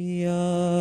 Yeah.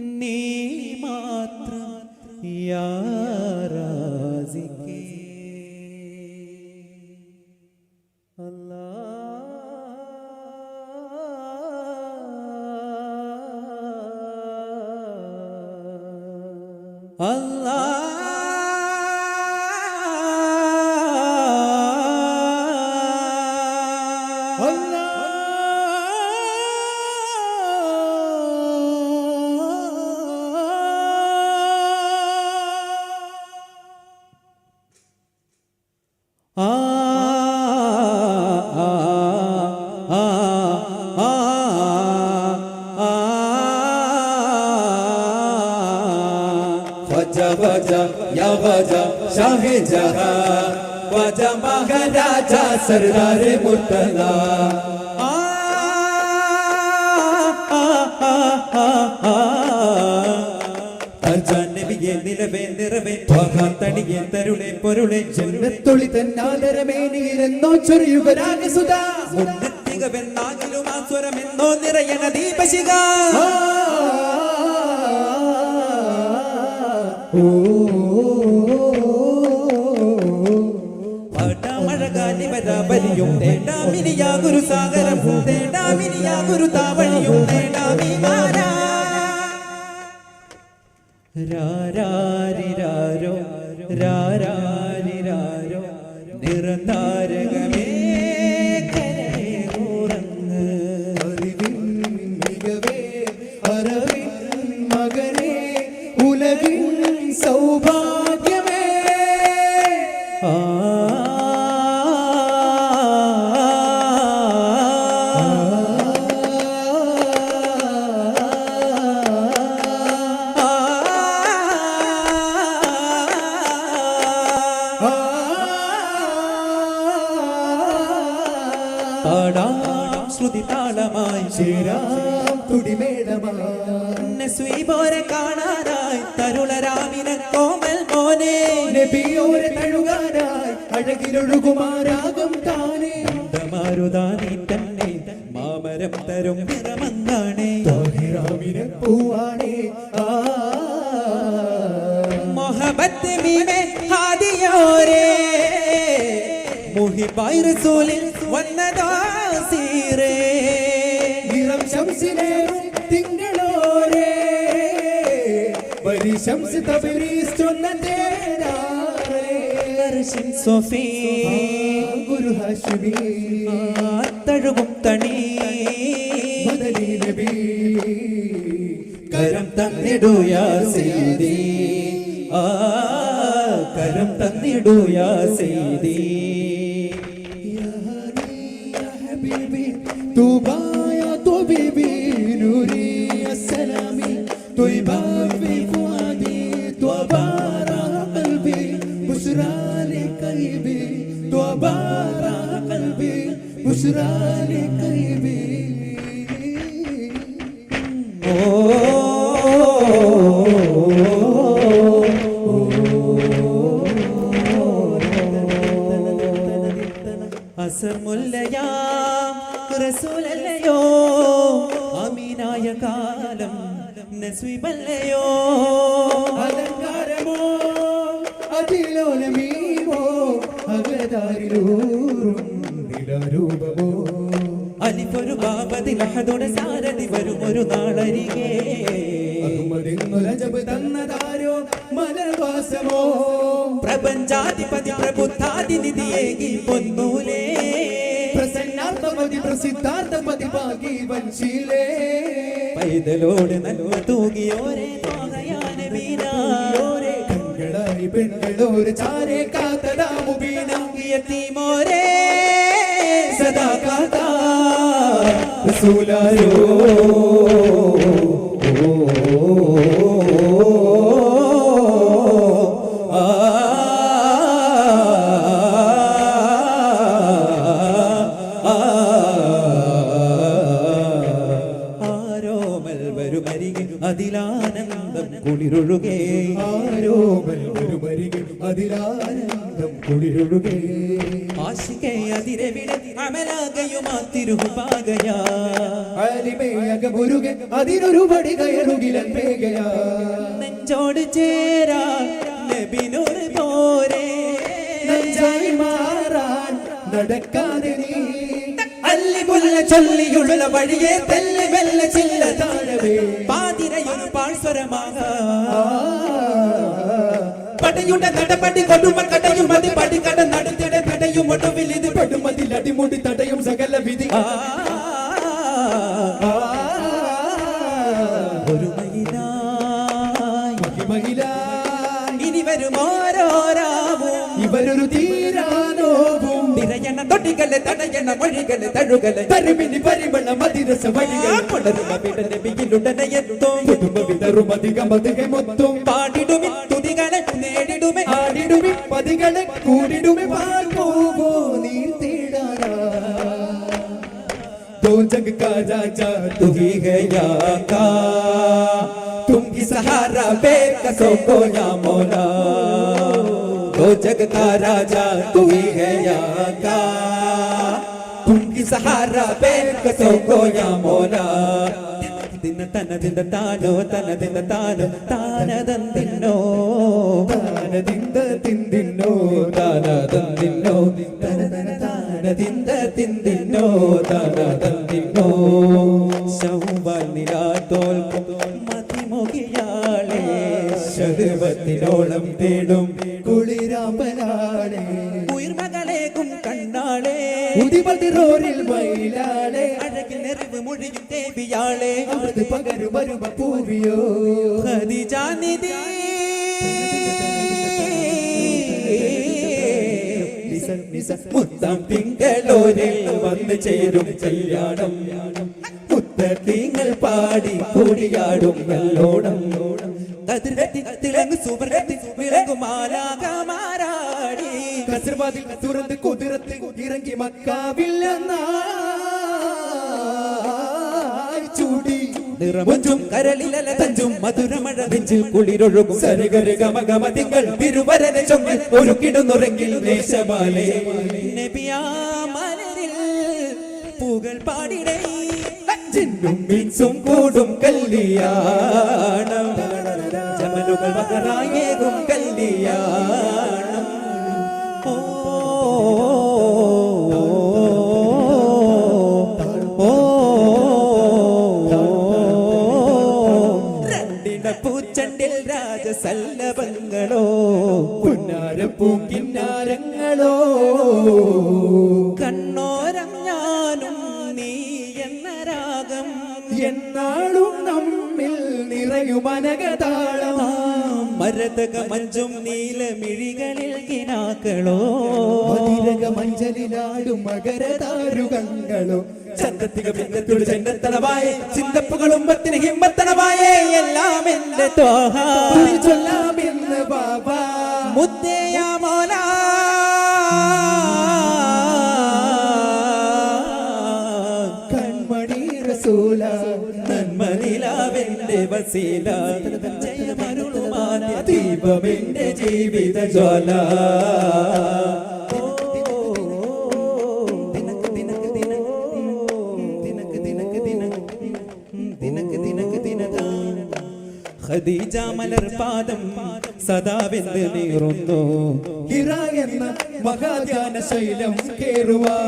ನೀ മഹാരാജ മുട്ടല. ഓ നബിയെ നിലവേ നിറവേ തടിയെ തരുളെ പൊരുളെ. ജന്മത്തൊളി തന്നാദരമേനിരുന്നോ ചൊരിയുക രാഗസുധ ഉന്നത്തികവെന്നാകിലും ആ സ്വരമെന്നോ നിറയണ ദീപശിക ബലിയും തേടാമിനിയാ ഗുരു സാഗരം തേടാമിനിയാ ഗുരു താവഴിയും തേടാമിമാരാ രാരാരിരാരോ രാരാരിരാരോ നിറതാരകമേ നബിയോരെ തഴുകാനായി അഴകിലൊഴുകുമാരാകും താനേ. മാരുതാനി തന്നെ മാമരം തരും നിറമങ്ങാണേ താഹിറാമിനെ പൂവാണേ. ആ. മൊഹബത്ത് മീമെ ഹാദിയോരേ. മുഹിബായി റസൂലിൽ വന്നതോ സീറേ. നിറം ശംസിനേറും തിങ്കളോരേ. വരി ശംസ് തബരീസ് ചൊന്ന തേരാറേ അർശിൻ സൊഫീ ഗുരു ഹാഷിമി തഴുകും തണി മദനി നബി കരം തന്നിടുയാ സീതി ആ കരം തന്നിടുയാ സീതി يا هادي يا حبيبي طوبى يا طبيبي نوري السلام طيبة في ഇസ്രായേൽ കൈവേ അസർമുല്ലയാം റസൂലല്ലയോ? അമീനായ കാലം നസ്വിബല്ലയോ അലങ്കാരമോ? അതിലോലമീവോ? അകതാരിലൂറും നിലരൂപമോ ബാബതി ബാബതിലഹദുടെ സാരഥി വരും ഒരു നാളരികെ. അഹമ്മദിന്നൊരജബ് തന്നതാരോ മലർവാസമോ പ്രപഞ്ചാധിപതി പ്രബുദ്ധാതി നിധിയേകി പൊന്നൂലേ. പ്രസന്നാർത്ഥമതി പ്രസിദ്ധ വഞ്ചിലേ പൈതലോട് നന്മ തൂകിയോരെ തോകയാന വീരായോരെ കണ്ണായി പെണ്ണുള്ളൊരു ചാരേ കാത്തതാ മുബീന. യത്തീമോരെ വരുമരികിൽ അതിലാനന്ദം കുളിരൊഴുകേ ആരോമൽ ഒരു അതിലാനന്ദം കുളിരൊഴുകേ ആശികേ അതിരവിടെ അമലാകയുമാ തിരുപാകയാ ആലിമേയക മുരുകൻ അതിനൊരു പടി കയറുകിലൻ പേകയാ നെഞ്ചോട് ചേരാ നബിനൊരു പോരെ. നെഞ്ചായി മാറാൻ നടക്കാതെ നീ. അല്ലിമുല്ല ചൊല്ലിയുള്ള വഴിയെ തെല്ല് മെല്ലെ ചില്ല താഴവേ. പാതിരയൊരു പാഴ്സ്വരമാകാ. പടയുടെ നടപടി കൊടുമ കടയും മതി പടികട നടത്തിട കടയും ഒടുവിൽ ഇത് പെടുമതിൽ അടിമുടി തടയും സകല വിധി മഹിമയിലായി ഇനി വരും ഓരോരാവും ഇവരൊരു തീരാനോവും നിറയണ തൊട്ടികളെ തടയണ മൊഴികളെ തഴുകളെ തരുമിനി പരിമള മതിരസ വഴികൾ പുലരുമ വിടനബിയിലുടനെ എത്തും കുടുംബ വിതറും അധികം അധികം മൊത്തം പാടിടുമി തുതികളെ നേടിടുമേ ആടിടുമി പതികളെ കൂടിടുമി പാൽ പോവോ നീർ തേടാനാ दो जग का राजा तू ही है या का तुम ही सहारा सो को या दो जग का राजा, तू ही है या का। तुमकी सहारा बेकसों को या मोला दिन तन दिन तानो, तन दिन तानो, तान दन दिनो। तान दिन दिन दिनो, तान दन दिनो। तन दन തിന്ത തിന്തിന്നോ താനതന്തിന്നോ ശൗവാൽ നിലാത്തോൽക്കും മതിമുകിയാളെ ശരുവത്തിനോളം തേടും കുളിരാമനാളെ ഉയർമകളേക്കും കണ്ണാളെ. ഉദിപതിറോറിൽ മയിലാളെ. അഴകിൽ നിറവ് മൊഴിയും ദേവിയാളെ. അമൃത് പകരു വരുമ പൂവിയോ ഖദീജാനിധി മുത്തം തിങ്കളോരിൽ വന്നു ചേരും കല്യാണം. മുത്തീങ്ങൾ പാടി കൂടിയാടും കതിരത്തി തിളങ്ങ് തുറന്ന് കുതിരത്ത് ഇറങ്ങി മക്കാവില്ലെന്നായി നിറമൊഞ്ചും കരളിലല തഞ്ചും മധുരമഴ നെഞ്ചിൽ കുളിരൊഴുകും സരിഗരി ഗമ ഗമ തിങ്കൾ തിരുവരന ചൊങ്കിൽ ഒരു കിടുന്നുറങ്ങിൽ നബിയാ മലരിൽ പൂകൾ പാടിടേ. ജിന്നും മിൻസും കൂടും കല്യാണം. ജമലുകൾ മകറായേകും കല്യാണം. രാജസല്ലഭങ്ങളോ പുന്നാരപ്പൂക്കിന്നാരങ്ങളോ കണ്ണോരം ഞാനും നീ എന്ന രാഗം എന്നാളും നമ്മിൽ നിറയുമനകതാളം മരതക മഞ്ചും നീലമിഴികളിൽ കിനാക്കളോ. മതിരക മഞ്ചലിലാടും മകരതാരുകങ്ങളോ. ചന്തത്തിക ബിന്ദത്തോട് ചെണ്ടത്തളവായേ ചിന്തപ്പുകളും പത്തിന് ഹിമ്മത്തളവായേ എല്ലാം എന്റെ തോഹ. ചൊല്ലാമെന്ന് ബാബാ. മുത്തയ മോല കൺമണി റസൂല. നന്മനിലാവെന്റെ വസീല. ജയമരുളുമാന ദീപമെന്റെ ജീവിത ജ്വാല ഖദീജ മലർ പാദം സദാ വെന്ത് നീറുന്നു. ഹിറ എന്ന മഹാധ്യാന ശൈലം കേറുവാ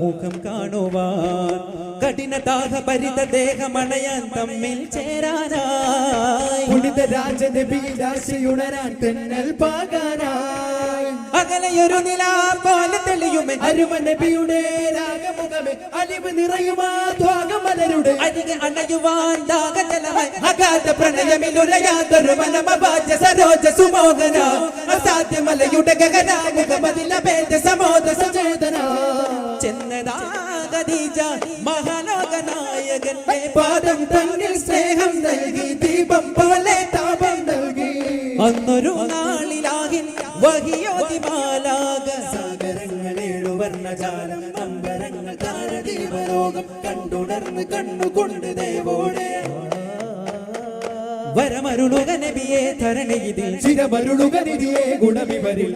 മുഖം കാണുവാൻ. കഠിന ദാഹ പരിത ദേഹമണയാൻ തമ്മിൽ ചേരാനായി. പുനിത രാജനബിയിലാശയുണരാൻ തെന്നൽ പാകാനായി. അക അകലെയൊരു നില പോലെ തെളിയുമേ. അരുവ നബിയുടെ രാഗമുഖമേ. അലിവ് നിറയുമാ ത്വാഗമലരുടെ. അരികെ അണയുവാൻ ദാഗജലമായി അഗാധ പ്രണയമിലുരയാതൊരു മനമവാച സരോജ സുമോഹന അസാധ്യമലയുടെ ഗഗനാമുഖമതില ഭേദ സമോദ കണ്ണുകൊണ്ട് ദേവോടെ. വരമരുളുക നബിയെ ധരണിയിൽ ചിരമരുളുക നിധിയെ ഗുണമിവരിൽ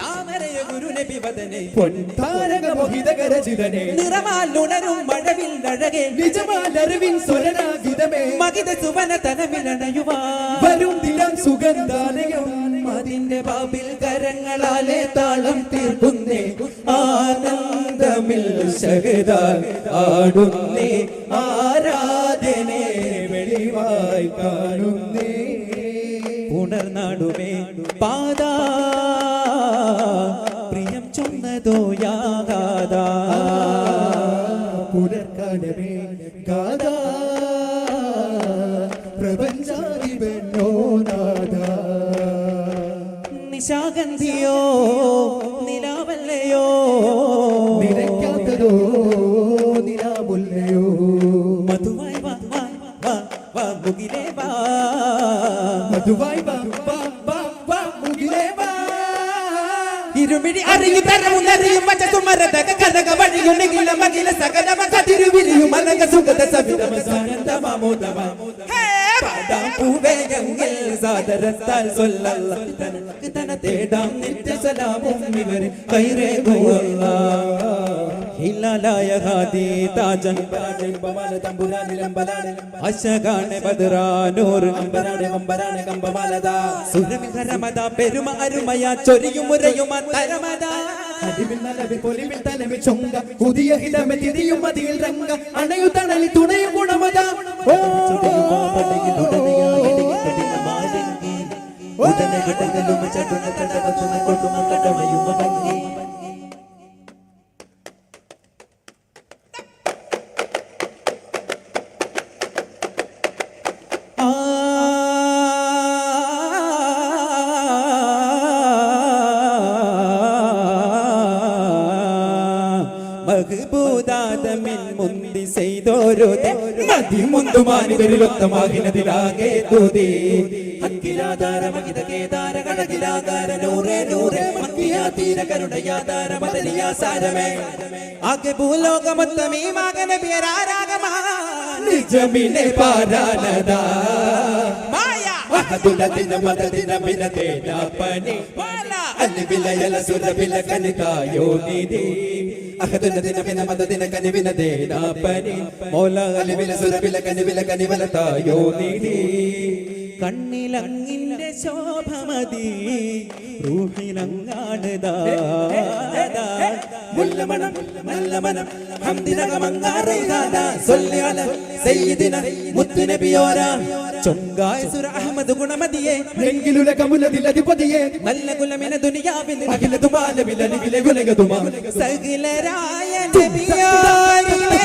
താമരയ ഗുരു നബി വദനെ പൊൻതാരക മോഹിതകരചിതനെ നിറമാലുണരും മഴവിൽ അഴകെ നിജമാലറിവിൻ സ്വരനാഗിതമേ. മകിത സുവന തനമിലണയുവാ വരും ദിനം സുഗന്ധാലയം. അതിന്റെ ബാബിൽ കരങ്ങളാലെ താളം തീർക്കുന്നേ. ആനന്ദമിൽ സഹതാൽ ആടുന്നേ. ആരാധനെ വെളിവായി കാണുന്നേ. ഉണർനാടുമേ പാതാ വാ. ഇരുമിഴി അറിയും തരവും നരയും മറ്റ സുമരത കനക വഴിയും നികില മകില സകലമ കതിരുവിരിയും അനക സുഗത സവിതമ സാനന്ദമാമോദമ പാടാം പൂവേഗങ്ങൾ സാദരത്താൽ തന തേടാം നിത്യ സലാമും ഇവർ കൈറേ ഹിലാലായ ഹാദി താജൻ ജമ്പമാല തമ്പുരാനിലമ്പലാണ് അശകാണ് ബദ്രാനൂർ അമ്പരാണ് അമ്പരാണ് കമ്പമാലത. സുരമിഹരമത പെരുമ ചൊരിയും മുരയുമ തരമത പുതിയ ഓ മഹബൂദാദമിൽ മതി മുന്തുമാനിവരിലൊത്തമാകിനതിലാകെ തൂതി. അഖിലാധാര മഹിത കേദാര കടകിലാകാര നൂറേ നൂറേ മക്കിയാ തീര കരുണയാധാര മദനിയാ സാരമേ ആകെ ഭൂലോകമൊത്തമീ മകന പേരാരാഗമാ നിജമിനെ പാരാനത. മായ. അഹദുല ദിന മദ ദിന മിന തേജാപ്പനി വാല അലിവിലയല സുരവില കനികായോ നിധി കനിവില കനിവല തായോ കണ്ണിലങ്ങിന്റെ ശോഭമതി. റൂഹിലങ്ങാടുതാ മുല്ലമണം നല്ല മനം ഹംദിനകമങ്ങാറൈകാന സൊല്ലിയാല സയ്യിദിന മുത്തുനബിയോര ചൊങ്കായ സുര അഹമ്മദ് ഗുണമതിയെ. നല്ല കുലമിന ദുനിയാവിൽ സകിലരായ നബിയാരിലെ.